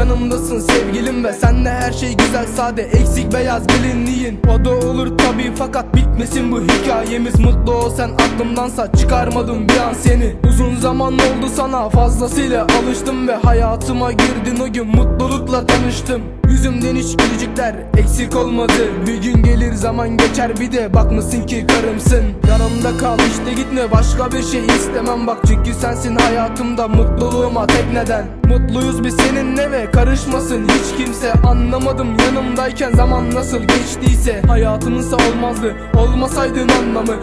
tanıştım ve senle her şey güzel sade Eksik beyaz gelinliğin. O da olur tabi fakat bitmesin bu hikayemiz. Mutlu ol sen aklımdansa çıkarmadım bir an seni. Uzun zaman oldu sana fazlasıyla alıştım Ve hayatıma girdin. O gün mutlulukla tanıştım Yüzümden hiç gülücükler eksik olmadı. Bir gün gelir zaman geçer bir de bakmışsın ki karımsın. Yanımda kal işte gitme başka bir şey istemem. Bak Çünkü sensin hayatımda mutluluğuma tek neden? Mutluyuz biz seninle ve karışmasın. Hiç kimse Anlamadım yanımdayken zaman nasıl geçtiyse. Hayatımınsa olmazdı olmasaydın anlamı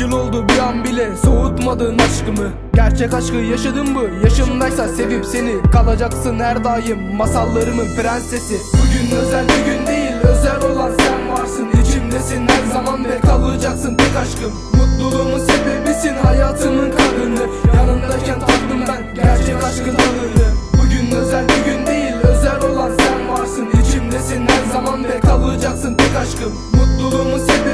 Yıl oldu bir an bile. Soğutmadın aşkımı. Gerçek aşkı yaşadın mı? Yaşımdaysa sevip seni. Kalacaksın her daim masallarımın prensesi. Bugün özel bir gün değil özel olan sen varsın. İçimdesin her zaman ve kalacaksın tek aşkım. Mutluluğumun sebebisin hayatımın kadını. Yanındayken tatlım ben gerçek aşkın tadını. Bugün özel bir gün değil özel olan sen varsın. İçimdesin her zaman ve kalacaksın tek aşkım. Mutluluğumun sebebi